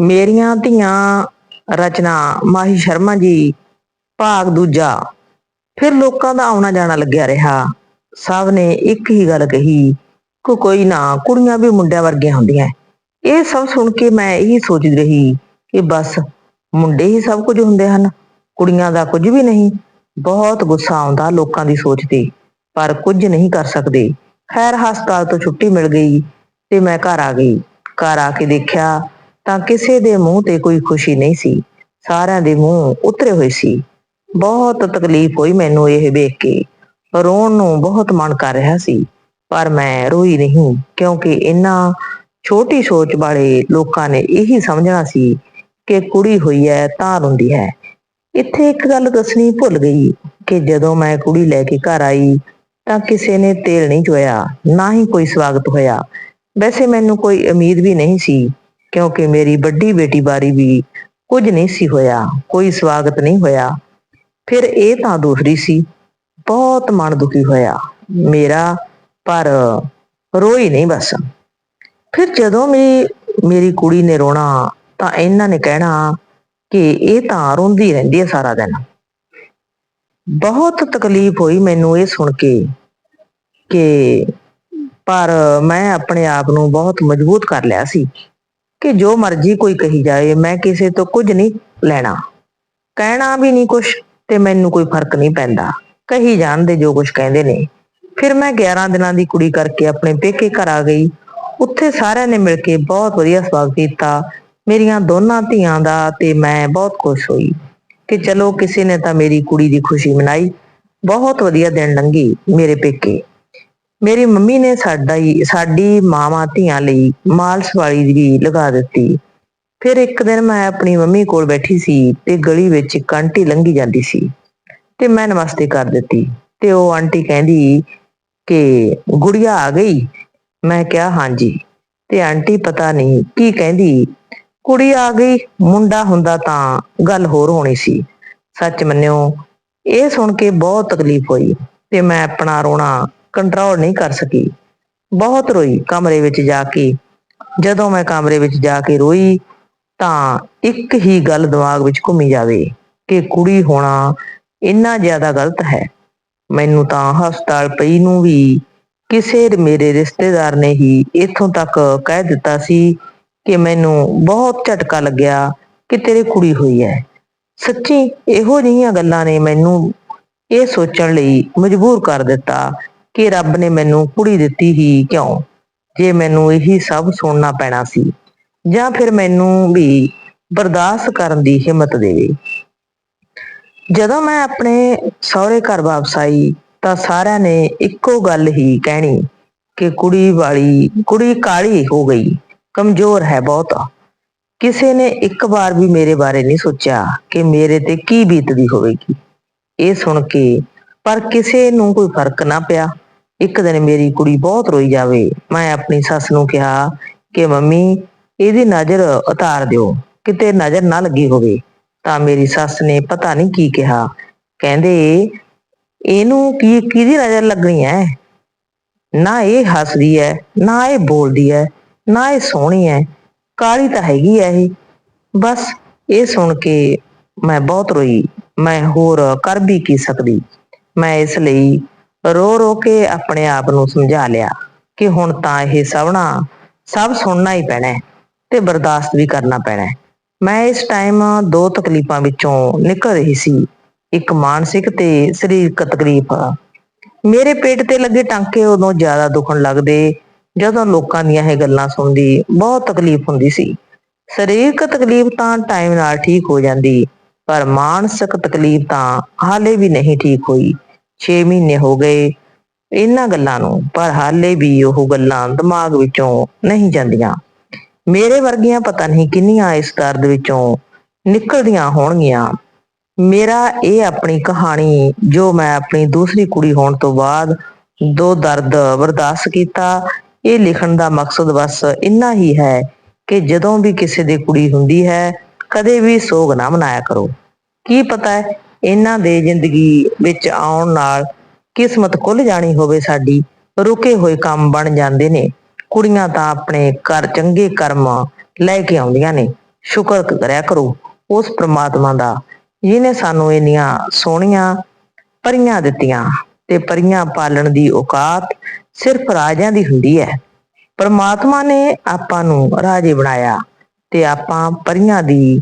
ਮੇਰੀਆਂ ਧੀਆਂ ਰਚਨਾ, ਮਾਹੀ ਸ਼ਰਮਾ ਜੀ, ਭਾਗ ਦੂਜਾ। ਫਿਰ ਲੋਕਾਂ ਦਾ ਆਉਣਾ ਜਾਣਾ ਲੱਗਿਆ ਰਿਹਾ। ਸਭ ਨੇ ਇੱਕ ਹੀ ਗੱਲ ਕਹੀ, ਕਿ ਕੋਈ ਨਾ, ਕੁੜੀਆਂ ਵੀ ਮੁੰਡਿਆਂ ਵਰਗੀਆਂ ਹੁੰਦੀਆਂ। ਇਹ ਸਭ ਸੁਣ ਕੇ ਮੈਂ ਇਹੀ ਸੋਚਦੀ ਰਹੀ ਕਿ ਬਸ, ਮੁੰਡੇ ਹੀ ਸਭ ਕੁਝ ਹੁੰਦੇ ਹਨ। ਕੁੜੀਆਂ ਦਾ ਕੁਝ ਵੀ ਨਹੀਂ। ਬਹੁਤ ਗੁੱਸਾ ਆਉਂਦਾ ਲੋਕਾਂ ਦੀ ਸੋਚ ਤੇ, ਪਰ ਕੁਝ ਨਹੀਂ ਕਰ ਸਕਦੇ। ਖੈਰ, ਹਸਪਤਾਲ ਤੋਂ ਛੁੱਟੀ ਮਿਲ ਗਈ ਤੇ ਮੈਂ ਘਰ ਆ ਗਈ। ਘਰ ਆ ਕੇ ਦੇਖਿਆ ਤਾਂ ਕਿਸੇ ਦੇ ਮੂੰਹ ਤੇ ਕੋਈ ਖੁਸ਼ੀ ਨਹੀਂ ਸੀ। ਸਾਰਿਆਂ ਦੇ ਮੂੰਹ ਉਤਰੇ ਹੋਏ ਸੀ। ਬਹੁਤ ਤਕਲੀਫ ਹੋਈ ਮੈਨੂੰ ਇਹ ਵੇਖ ਕੇ। ਰੋਣ ਨੂੰ ਬਹੁਤ ਮਨ ਕਰ ਰਿਹਾ ਸੀ, ਪਰ ਮੈਂ ਰੋਈ ਨਹੀਂ, ਕਿਉਂਕਿ ਇਹਨਾਂ ਛੋਟੀ ਸੋਚ ਵਾਲੇ ਲੋਕਾਂ ਨੇ ਇਹੀ ਸਮਝਣਾ ਸੀ ਕਿ ਕੁੜੀ ਹੋਈ ਹੈ ਤਾਂ ਰੋਂਦੀ ਹੈ। ਇੱਥੇ ਇੱਕ ਗੱਲ ਦੱਸਣੀ ਭੁੱਲ ਗਈ ਕਿ ਜਦੋਂ ਮੈਂ ਕੁੜੀ ਲੈ ਕੇ ਘਰ ਆਈ, ਤਾਂ ਕਿਸੇ ਨੇ ਤੇਲ ਨਹੀਂ ਚੋਇਆ, ਨਾ ਹੀ ਕੋਈ ਸਵਾਗਤ ਹੋਇਆ। ਵੈਸੇ ਮੈਨੂੰ ਕੋਈ ਉਮੀਦ ਵੀ ਨਹੀਂ ਸੀ ਕਿਉਂਕਿ ਮੇਰੀ ਵੱਡੀ ਬੇਟੀ ਬਾਰੀ ਵੀ ਕੁਝ ਨਹੀਂ ਸੀ ਹੋਇਆ, ਕੋਈ ਸਵਾਗਤ ਨਹੀਂ ਹੋਇਆ। ਫਿਰ ਇਹ ਤਾਂ ਦੂਸਰੀ ਸੀ, ਬਹੁਤ ਮਨ ਦੁਖੀ ਹੋਇਆ। ਮੇਰਾ ਪਰ ਰੋਈ ਨਹੀਂ ਬਸ। ਫਿਰ ਜਦੋਂ ਮੇਰੀ ਮੇਰੀ ਕੁੜੀ ਨੇ ਰੋਣਾ, ਤਾਂ ਇਹਨਾਂ ਨੇ ਕਹਿਣਾ ਕਿ ਇਹ ਤਾਂ ਰੋਂਦੀ ਰਹਿੰਦੀ ਹੈ ਸਾਰਾ ਦਿਨ। ਬਹੁਤ ਤਕਲੀਫ ਹੋਈ ਮੈਨੂੰ ਇਹ ਸੁਣ ਕੇ ਕਿ ਪਰ ਮੈਂ ਆਪਣੇ ਆਪ ਨੂੰ ਬਹੁਤ ਮਜ਼ਬੂਤ ਕਰ ਲਿਆ ਸੀ। ਕਿ ਜੋ ਮਰਜ਼ੀ ਕੋਈ ਕਹੀ ਜਾਏ, ਮੈਂ ਕਿਸੇ ਤੋਂ ਕੁਝ ਨਹੀਂ ਲੈਣਾ। ਕਹਿਣਾ ਵੀ ਨਹੀਂ ਕੁਝ ਤੇ ਮੈਨੂੰ ਕੋਈ ਫ਼ਰਕ ਨਹੀਂ ਪੈਂਦਾ। ਕਹੀ ਜਾਣਦੇ ਜੋ ਕੁਝ ਕਹਿੰਦੇ ਨੇ। ਫਿਰ ਮੈਂ 11 ਦਿਨਾਂ ਦੀ ਕੁੜੀ ਕਰਕੇ ਆਪਣੇ ਪੇਕੇ ਘਰ ਆ ਗਈ। ਉੱਥੇ ਸਾਰਿਆਂ ਨੇ ਮਿਲ ਕੇ ਬਹੁਤ ਵਧੀਆ ਸਵਾਗਤ ਕੀਤਾ। ਮੇਰੀਆਂ ਦੋਨਾਂ ਧੀਆਂ ਦਾ ਤੇ ਮੈਂ ਬਹੁਤ ਖੁਸ਼ ਹੋਈ ਕਿ ਚਲੋ ਕਿਸੇ ਨੇ ਤਾਂ ਮੇਰੀ ਕੁੜੀ ਦੀ ਖੁਸ਼ੀ ਮਨਾਈ। ਬਹੁਤ ਵਧੀਆ ਦਿਨ ਲੰਘੀ ਮੇਰੇ ਪੇਕੇ। ਮੇਰੀ ਮੰਮੀ ਨੇ ਸਾਡਾ ਹੀ, ਸਾਡੀ ਮਾਵਾਂ ਧੀਆਂ ਲਈ ਮਾਲਸ ਵਾਲੀ ਵੀ ਲਗਾ ਦਿੱਤੀ। ਫਿਰ ਇੱਕ ਦਿਨ ਮੈਂ ਆਪਣੀ ਮੰਮੀ ਕੋਲ ਬੈਠੀ ਸੀ ਤੇ ਗਲੀ ਵਿੱਚ ਇੱਕ ਆਂਟੀ ਲੰਘੀ ਜਾਂਦੀ ਸੀ ਤੇ ਮੈਂ ਨਮਸਤੇ ਕਰ ਦਿੱਤੀ ਤੇ ਉਹ ਆਂਟੀ ਕਹਿੰਦੀ ਕਿ ਗੁੜੀਆ ਆ ਗਈ? ਮੈਂ ਕਿਹਾ, ਹਾਂਜੀ। ਤੇ ਆਂਟੀ ਪਤਾ ਨਹੀਂ ਕੀ ਕਹਿੰਦੀ, ਕੁੜੀ ਆ ਗਈ, ਮੁੰਡਾ ਹੁੰਦਾ ਤਾਂ ਗੱਲ ਹੋਰ ਹੋਣੀ ਸੀ। ਸੱਚ ਮੰਨਿਓ, ਇਹ ਸੁਣ ਕੇ ਬਹੁਤ ਤਕਲੀਫ ਹੋਈ ਤੇ ਮੈਂ ਆਪਣਾ ਰੋਣਾ ਕੰਟਰੋਲ ਨਹੀਂ ਕਰ ਸਕੀ। ਬਹੁਤ ਰੋਈ ਕਮਰੇ ਵਿੱਚ ਜਾ ਕੇ। ਜਦੋਂ ਮੈਂ ਕਮਰੇ ਵਿੱਚ ਜਾ ਕੇ ਰੋਈ, ਤਾਂ ਇੱਕ ਹੀ ਗੱਲ ਦਿਮਾਗ ਵਿੱਚ ਘੁੰਮੀ ਜਾਵੇ ਕਿ ਕੁੜੀ ਹੋਣਾ ਇੰਨਾ ਜ਼ਿਆਦਾ ਗਲਤ ਹੈ। ਮੈਨੂੰ ਤਾਂ ਹਸਪਤਾਲ ਪਈ ਨੂੰ ਵੀ ਕਿਸੇ ਮੇਰੇ ਰਿਸ਼ਤੇਦਾਰ ਨੇ ਹੀ ਇਥੋਂ ਤੱਕ ਕਹਿ ਦਿੱਤਾ ਸੀ ਕਿ ਮੈਨੂੰ ਬਹੁਤ ਝਟਕਾ ਲੱਗਿਆ ਕਿ ਤੇਰੇ ਕੁੜੀ ਹੋਈ ਹੈ। ਸੱਚੀ ਇਹੋ ਜਿਹੀਆਂ ਗੱਲਾਂ ਨੇ ਮੈਨੂੰ ਇਹ ਸੋਚਣ ਲਈ ਮਜਬੂਰ ਕਰ ਦਿੱਤਾ ਕਿ ਰੱਬ ਨੇ ਮੈਨੂੰ ਕੁੜੀ ਦਿੱਤੀ ਹੀ ਕਿਉਂ? ਜੇ ਮੈਨੂੰ ਇਹੀ ਸਭ ਸੁਣਨਾ ਪੈਣਾ ਸੀ, ਜਾਂ ਫਿਰ ਮੈਨੂੰ ਵੀ ਬਰਦਾਸ਼ਤ ਕਰਨ ਦੀ ਹਿੰਮਤ ਦੇਵੇ। ਜਦੋਂ ਮੈਂ ਆਪਣੇ ਸਹੁਰੇ ਘਰ ਵਾਪਸ ਆਈ, ਤਾਂ ਸਾਰਿਆਂ ਨੇ ਇੱਕੋ ਗੱਲ ਹੀ ਕਹਿਣੀ ਕਿ ਕੁੜੀ ਵਾਲੀ, ਕੁੜੀ ਕਾਲੀ ਹੋ ਗਈ, ਕਮਜ਼ੋਰ ਹੈ ਬਹੁਤ। ਕਿਸੇ ਨੇ ਇੱਕ ਵਾਰ ਵੀ ਮੇਰੇ ਬਾਰੇ ਨਹੀਂ ਸੋਚਿਆ ਕਿ ਮੇਰੇ ਤੇ ਕੀ ਬੀਤਦੀ ਹੋਵੇਗੀ। ਇਹ ਸੁਣ ਕੇ ਪਰ ਕਿਸੇ ਨੂੰ ਕੋਈ ਫ਼ਰਕ ਨਾ ਪਿਆ। ਇੱਕ ਦਿਨ ਮੇਰੀ ਕੁੜੀ ਬਹੁਤ ਰੋਈ ਜਾਵੇ। ਮੈਂ ਆਪਣੀ ਸੱਸ ਨੂੰ ਕਿਹਾ ਕਿ, ਮੰਮੀ, ਇਹਦੀ ਨਜ਼ਰ ਉਤਾਰ ਦਿਓ। ਕਿਤੇ ਨਜ਼ਰ ਨਾ ਲੱਗੀ ਹੋਵੇ। ਤਾਂ ਮੇਰੀ ਸੱਸ ਨੇ ਪਤਾ ਨਹੀਂ ਕੀ ਕਿਹਾ। ਕਹਿੰਦੇ, ਇਹਨੂੰ ਕੀ, ਕਿਹਦੀ ਨਜ਼ਰ ਲੱਗਣੀ ਹੈ ਨਾ ਇਹ ਹੱਸਦੀ ਹੈ ਨਾ ਇਹ ਬੋਲਦੀ ਹੈ ਨਾ ਇਹ ਸੋਹਣੀ ਹੈ ਕਾਲੀ ਤਾਂ ਹੈਗੀ ਹੈ ਇਹ। ਬਸ ਇਹ ਸੁਣ ਕੇ ਮੈਂ ਬਹੁਤ ਰੋਈ। ਮੈਂ ਹੋਰ ਕਰ ਵੀ ਕੀ ਸਕਦੀ? ਮੈਂ ਇਸ ਲਈ ਰੋ ਰੋ ਕੇ ਆਪਣੇ ਆਪ ਨੂੰ ਸਮਝਾ ਲਿਆ ਕਿ ਹੁਣ ਤਾਂ ਇਹ ਸਵਣਾ ਸਭ ਸੁਣਨਾ ਹੀ ਪੈਣਾ ਤੇ ਬਰਦਾਸ਼ਤ ਵੀ ਕਰਨਾ ਪੈਣਾ ਮੈਂ ਇਸ ਟਾਈਮ ਦੋ ਤਕਲੀਫਾਂ ਵਿੱਚੋਂ ਨਿਕਲ ਰਹੀ ਸੀ। ਇੱਕ ਮਾਨਸਿਕ ਤੇ ਸਰੀਰਕ ਤਕਲੀਫ। ਮੇਰੇ ਪੇਟ ਤੇ ਲੱਗੇ ਟਾਂਕੇ ਉਦੋਂ ਜ਼ਿਆਦਾ ਦੁਖਣ ਲੱਗਦੇ ਜਦੋਂ ਲੋਕਾਂ ਦੀਆਂ ਇਹ ਗੱਲਾਂ ਸੁਣਦੀ ਬਹੁਤ ਤਕਲੀਫ ਹੁੰਦੀ ਸੀ। ਸਰੀਰਕ ਤਕਲੀਫ ਤਾਂ ਟਾਈਮ ਨਾਲ ਠੀਕ ਹੋ ਜਾਂਦੀ, ਪਰ ਮਾਨਸਿਕ ਤਕਲੀਫ ਤਾਂ ਹਾਲੇ ਵੀ ਨਹੀਂ ਠੀਕ ਹੋਈ। 6 ਮਹੀਨੇ ਹੋ ਗਏ ਇਹਨਾਂ ਗੱਲਾਂ ਨੂੰ, ਪਰ ਹਾਲੇ ਵੀ ਉਹ ਗੱਲਾਂ ਦਿਮਾਗ ਵਿੱਚੋਂ ਨਹੀਂ ਜਾਂਦੀਆਂ। ਮੇਰੇ ਵਰਗੀਆਂ ਪਤਾ ਨਹੀਂ ਕਿੰਨੀਆਂ ਇਸ ਦਰਦ ਵਿੱਚੋਂ ਨਿਕਲਦੀਆਂ ਹੋਣਗੀਆਂ। ਮੇਰਾ ਇਹ ਆਪਣੀ ਕਹਾਣੀ, ਜੋ ਮੈਂ ਆਪਣੀ ਦੂਸਰੀ ਕੁੜੀ ਹੋਣ ਤੋਂ ਬਾਅਦ ਦੋ ਦਰਦ ਬਰਦਾਸ਼ਤ ਕੀਤਾ, ਇਹ ਲਿਖਣ ਦਾ ਮਕਸਦ ਬਸ ਇੰਨਾ ਹੀ ਹੈ ਕਿ ਜਦੋਂ ਵੀ ਕਿਸੇ ਦੀ ਕੁੜੀ ਹੁੰਦੀ ਹੈ, ਕਦੇ ਵੀ ਸੋਗ ਨਾ ਮਨਾਇਆ ਕਰੋ। ਕੀ ਪਤਾ ਹੈ ਇਹਨਾਂ ਦੇ ਜ਼ਿੰਦਗੀ ਵਿੱਚ ਆਉਣ ਨਾਲ ਕਿਸਮਤ ਖੁੱਲ ਜਾਣੀ ਹੋਵੇ ਸਾਡੀ, ਰੁਕੇ ਹੋਏ ਕੰਮ ਬਣ ਜਾਂਦੇ ਨੇ। ਕੁੜੀਆਂ ਤਾਂ ਆਪਣੇ ਕਰ ਚੰਗੇ ਕਰਮ ਲੈ ਕੇ ਆਉਂਦੀਆਂ ਨੇ। ਸ਼ੁਕਰ ਕਰਿਆ ਕਰੋ, ਉਸ ਪ੍ਰਮਾਤਮਾ ਦਾ, ਜਿਹਨੇ ਸਾਨੂੰ ਇੰਨੀਆਂ ਸੋਹਣੀਆਂ ਪਰੀਆਂ ਦਿੱਤੀਆਂ ਤੇ ਪਰੀਆਂ ਪਾਲਣ ਦੀ ਔਕਾਤ ਸਿਰਫ ਰਾਜਿਆਂ ਦੀ ਹੁੰਦੀ ਹੈ। ਪਰਮਾਤਮਾ ਨੇ ਆਪਾਂ ਨੂੰ ਰਾਜੇ ਬਣਾਇਆ ਤੇ ਆਪਾਂ ਪਰੀਆਂ ਦੀ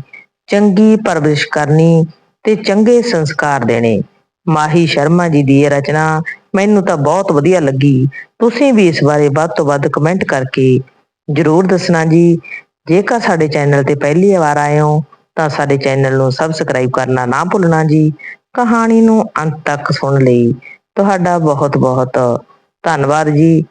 ਚੰਗੀ ਪਰਵਰਿਸ਼ ਕਰਨੀ ਤੇ ਚੰਗੇ ਸੰਸਕਾਰ ਦੇਣੇ। ਮਾਹੀ ਸ਼ਰਮਾ ਜੀ ਦੀ ਇਹ ਰਚਨਾ ਮੈਨੂੰ ਤਾਂ ਬਹੁਤ ਵਧੀਆ ਲੱਗੀ। ਤੁਸੀਂ ਵੀ ਇਸ ਬਾਰੇ ਵੱਧ ਤੋਂ ਵੱਧ ਕਮੈਂਟ ਕਰਕੇ ਜਰੂਰ ਦੱਸਣਾ ਜੀ। ਜੇਕਰ ਸਾਡੇ ਚੈਨਲ ਤੇ ਪਹਿਲੀ ਵਾਰ ਆਏ ਹੋ, ਤਾਂ ਸਾਡੇ ਚੈਨਲ ਨੂੰ ਸਬਸਕ੍ਰਾਈਬ ਕਰਨਾ ਨਾ ਭੁੱਲਣਾ ਜੀ। ਕਹਾਣੀ ਨੂੰ ਅੰਤ ਤੱਕ ਸੁਣ ਲਈ। ਤੁਹਾਡਾ ਬਹੁਤ ਬਹੁਤ ਧੰਨਵਾਦ ਜੀ।